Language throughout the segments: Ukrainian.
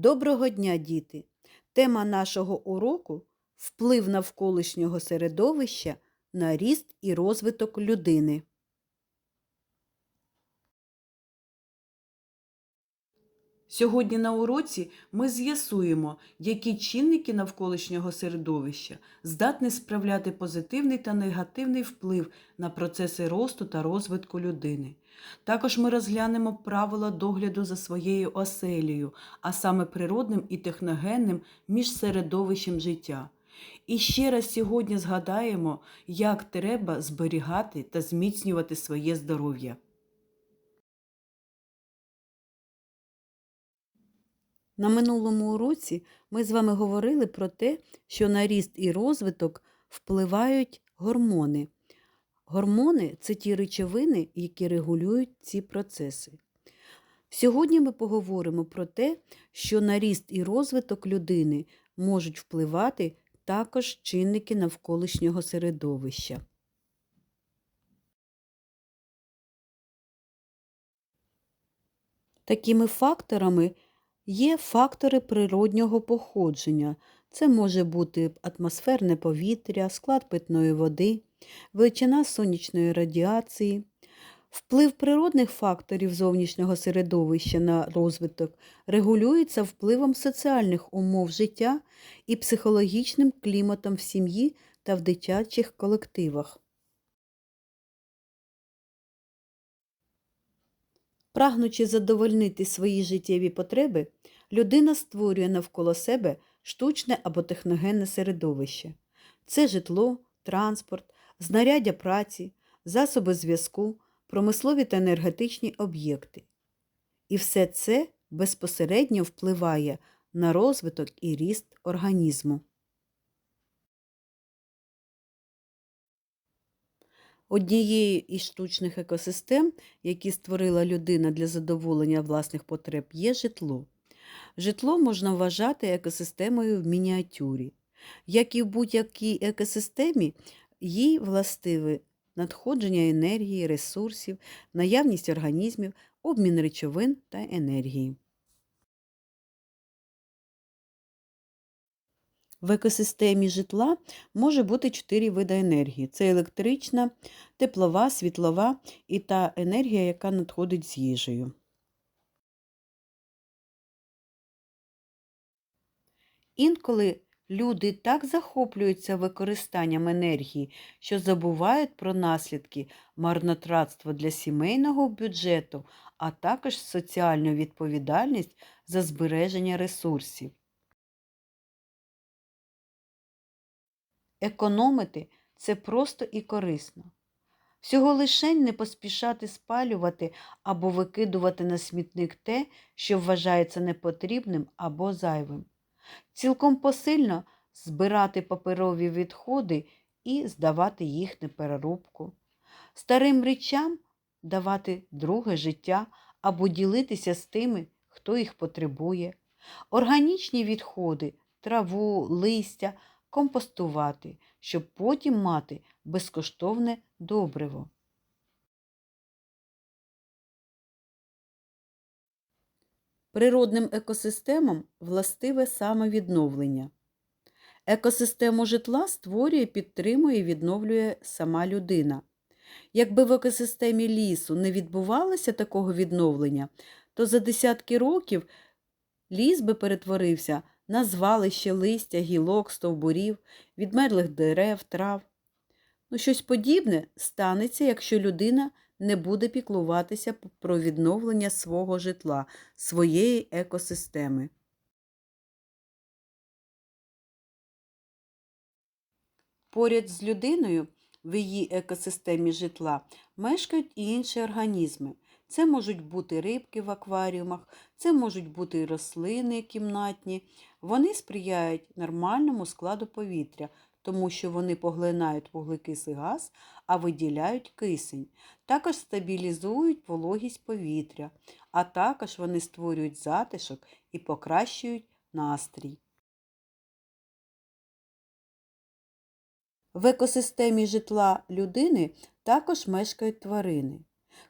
Доброго дня, діти! Тема нашого уроку вплив навколишнього середовища на ріст і розвиток людини. Сьогодні на уроці ми з'ясуємо, які чинники навколишнього середовища здатні справляти позитивний та негативний вплив на процеси росту та розвитку людини. Також ми розглянемо правила догляду за своєю оселею, а саме природним і техногенним міжсередовищем життя. І ще раз сьогодні згадаємо, як треба зберігати та зміцнювати своє здоров'я. На минулому уроці ми з вами говорили про те, що на ріст і розвиток впливають гормони. Гормони це ті речовини, які регулюють ці процеси. Сьогодні ми поговоримо про те, що на ріст і розвиток людини можуть впливати також чинники навколишнього середовища. Такими факторами є фактори природнього походження. Це може бути атмосферне повітря, склад питної води, величина сонячної радіації. Вплив природних факторів зовнішнього середовища на розвиток регулюється впливом соціальних умов життя і психологічним кліматом в сім'ї та в дитячих колективах. Прагнучи задовольнити свої життєві потреби, людина створює навколо себе штучне або техногенне середовище. Це житло, транспорт, знаряддя праці, засоби зв'язку, промислові та енергетичні об'єкти. І все це безпосередньо впливає на розвиток і ріст організму. Однією із штучних екосистем, які створила людина для задоволення власних потреб, є житло. Житло можна вважати екосистемою в мініатюрі. Як і в будь-якій екосистемі, їй властиве надходження енергії, ресурсів, наявність організмів, обмін речовин та енергії. В екосистемі житла може бути чотири види енергії: це електрична, теплова, світлова і та енергія, яка надходить з їжею. Інколи люди так захоплюються використанням енергії, що забувають про наслідки марнотратства для сімейного бюджету, а також соціальну відповідальність за збереження ресурсів. Економити це просто і корисно. Всього лишень не поспішати спалювати або викидувати на смітник те, що вважається непотрібним або зайвим. Цілком посильно збирати паперові відходи і здавати їх на переробку. Старим речам давати друге життя або ділитися з тими, хто їх потребує. Органічні відходи, траву, листя компостувати, щоб потім мати безкоштовне добриво. Природним екосистемам властиве самовідновлення. Екосистему житла створює, підтримує і відновлює сама людина. Якби в екосистемі лісу не відбувалося такого відновлення, то за десятки років ліс би перетворився на звалище листя, гілок, стовбурів, відмерлих дерев, трав. Ну, щось подібне станеться, якщо людина не буде піклуватися про відновлення свого житла, своєї екосистеми. Поряд з людиною в її екосистемі житла мешкають і інші організми. Це можуть бути рибки в акваріумах, це можуть бути рослини кімнатні. Вони сприяють нормальному складу повітря, тому що вони поглинають вуглекислий газ, а виділяють кисень. Також стабілізують вологість повітря, а також вони створюють затишок і покращують настрій. В екосистемі житла людини також мешкають тварини.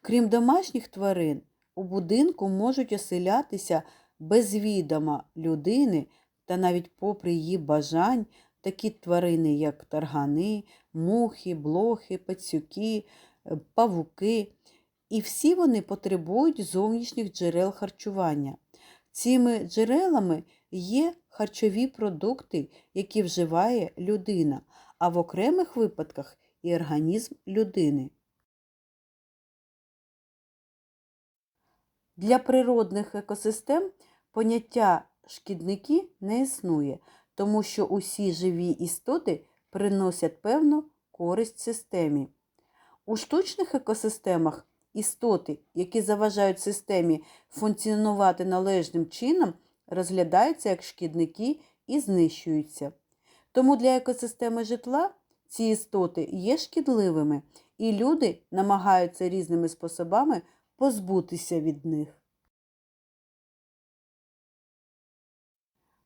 Крім домашніх тварин, у будинку можуть оселятися без відома людини та навіть попри її бажань, такі тварини, як таргани, мухи, блохи, пацюки, е, павуки, і всі вони потребують зовнішніх джерел харчування. Цими джерелами є харчові продукти, які вживає людина, а в окремих випадках і організм людини. Для природних екосистем поняття шкідники не існує, тому що усі живі істоти приносять певну користь системі. У штучних екосистемах істоти, які заважають системі функціонувати належним чином, розглядаються як шкідники і знищуються. Тому для екосистеми житла ці істоти є шкідливими, і люди намагаються різними способами позбутися від них.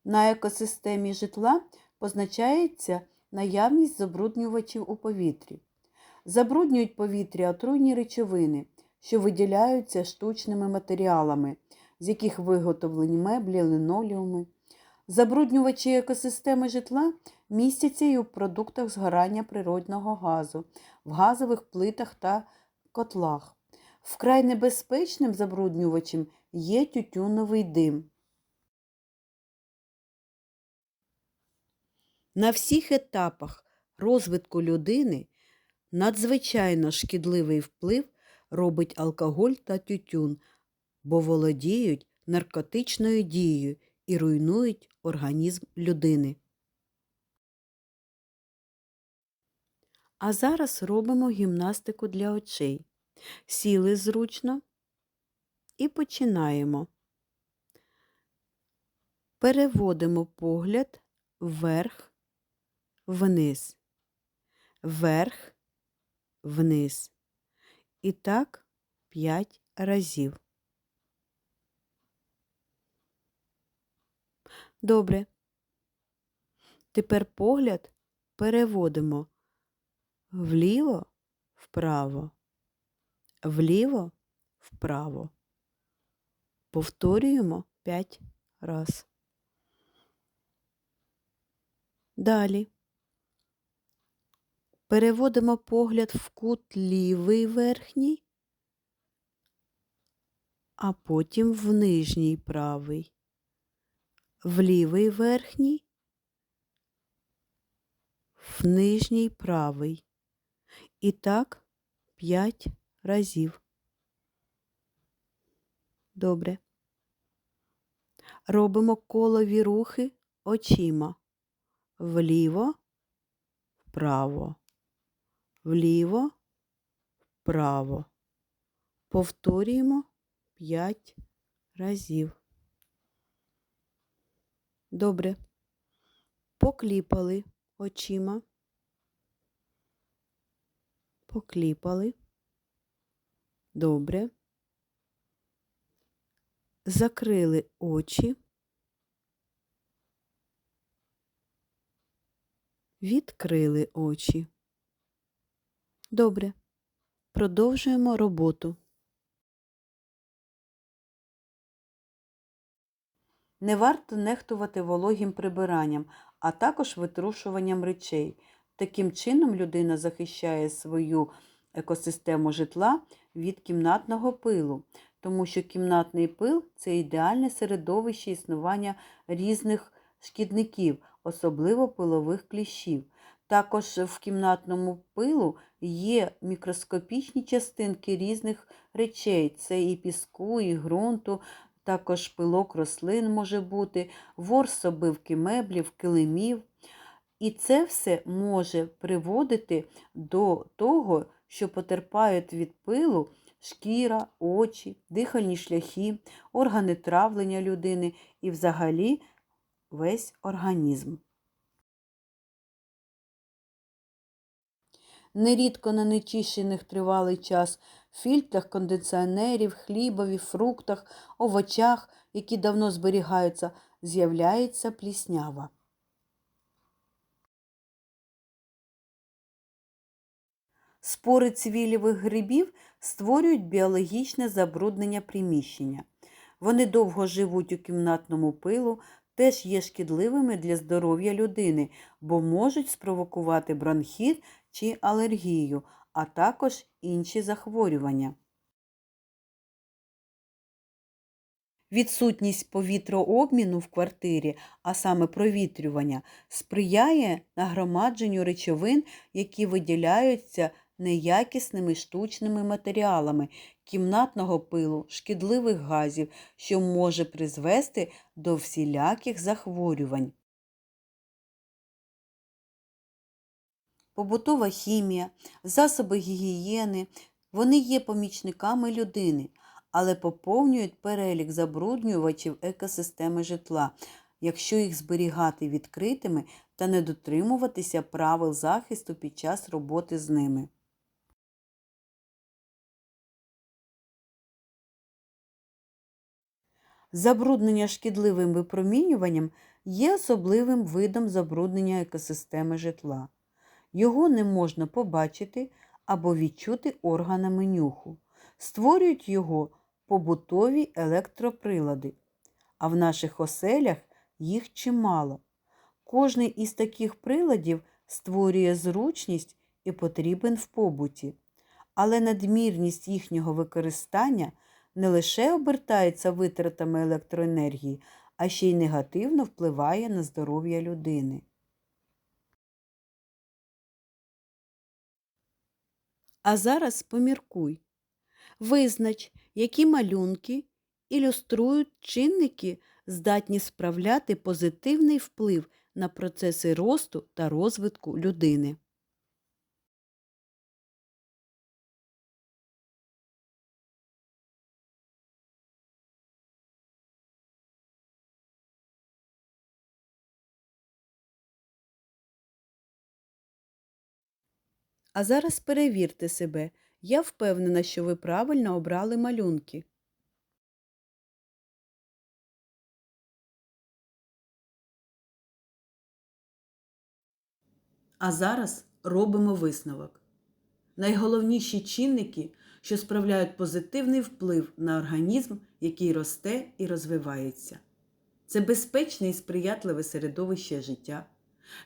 На екосистемі житла позначається наявність забруднювачів у повітрі. Забруднюють повітря отруйні речовини, що виділяються штучними матеріалами, з яких виготовлені меблі, линолеуми. Забруднювачі екосистеми житла містяться і у продуктах згорання природного газу, в газових плитах та котлах. Вкрай небезпечним забруднювачем є тютюновий дим. На всіх етапах розвитку людини надзвичайно шкідливий вплив робить алкоголь та тютюн, бо володіють наркотичною дією і руйнують організм людини. А зараз робимо гімнастику для очей. Сіли зручно і починаємо. Переводимо погляд вверх, вниз, вверх, вниз. І так 5 разів. Добре. Тепер погляд переводимо вліво, вправо, вліво, вправо. Повторюємо 5 раз. Далі. Переводимо погляд в кут лівий верхній, а потім в нижній правий, в лівий верхній, в нижній правий. І так 5 разів. Добре. Робимо колові рухи очима. Вліво, вправо, вліво, вправо. Повторюємо 5 разів. Добре. Покліпали очима. Покліпали. Добре. Закрили очі. Відкрили очі. Добре. Продовжуємо роботу. Не варто нехтувати вологим прибиранням, а також витрушуванням речей. Таким чином людина захищає свою екосистему житла від кімнатного пилу, тому що кімнатний пил це ідеальне середовище існування різних шкідників, особливо пилових кліщів. Також в кімнатному пилу є мікроскопічні частинки різних речей. Це і піску, і ґрунту, також пилок рослин може бути, ворс обивки меблів, килимів. І це все може приводити до того, що потерпають від пилу шкіра, очі, дихальні шляхи, органи травлення людини і взагалі весь організм. Нерідко на нечищених тривалий час фільтрах кондиціонерів, хлібові, фруктах, овочах, які давно зберігаються, з'являється пліснява. Спори цвілєвих грибів створюють біологічне забруднення приміщення. Вони довго живуть у кімнатному пилу, теж є шкідливими для здоров'я людини, бо можуть спровокувати бронхіт чи алергію, а також інші захворювання. Відсутність повітрообміну в квартирі, а саме провітрювання, сприяє нагромадженню речовин, які виділяються неякісними штучними матеріалами, кімнатного пилу, шкідливих газів, що може призвести до всіляких захворювань. Побутова хімія, засоби гігієни, вони є помічниками людини, але поповнюють перелік забруднювачів екосистеми житла, якщо їх зберігати відкритими та не дотримуватися правил захисту під час роботи з ними. Забруднення шкідливим випромінюванням є особливим видом забруднення екосистеми житла. Його не можна побачити або відчути органами нюху. Створюють його побутові електроприлади, а в наших оселях їх чимало. Кожний із таких приладів створює зручність і потрібен в побуті, але надмірність їхнього використання не лише обертається витратами електроенергії, а ще й негативно впливає на здоров'я людини. А зараз поміркуй. Визнач, які малюнки ілюструють чинники, здатні справляти позитивний вплив на процеси росту та розвитку людини. А зараз перевірте себе. Я впевнена, що ви правильно обрали малюнки. А зараз робимо висновок. Найголовніші чинники, що справляють позитивний вплив на організм, який росте і розвивається. Це безпечне і сприятливе середовище життя,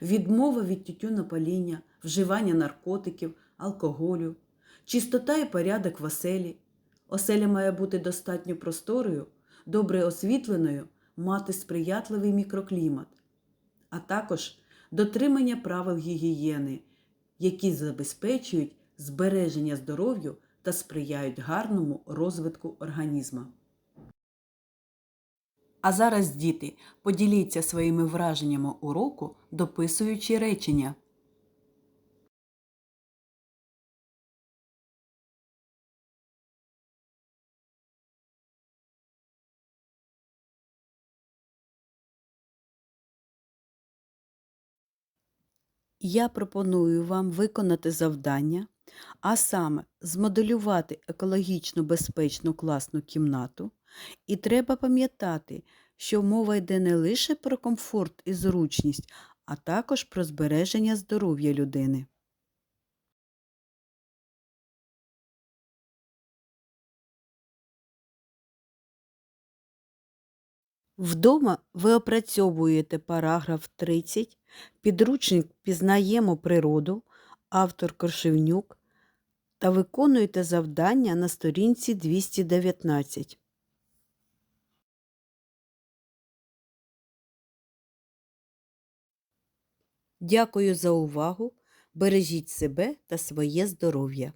відмова від тютюнопаління, вживання наркотиків, алкоголю, чистота і порядок в оселі. Оселя має бути достатньо просторою, добре освітленою, мати сприятливий мікроклімат, а також дотримання правил гігієни, які забезпечують збереження здоров'ю та сприяють гарному розвитку організму. А зараз, діти, поділіться своїми враженнями уроку, дописуючи речення. Я пропоную вам виконати завдання, а саме змоделювати екологічно безпечну класну кімнату. І треба пам'ятати, що мова йде не лише про комфорт і зручність, а також про збереження здоров'я людини. Вдома ви опрацьовуєте параграф 30, підручник Пізнаємо природу, автор Коршевнюк та виконуєте завдання на сторінці 219. Дякую за увагу. Бережіть себе та своє здоров'я.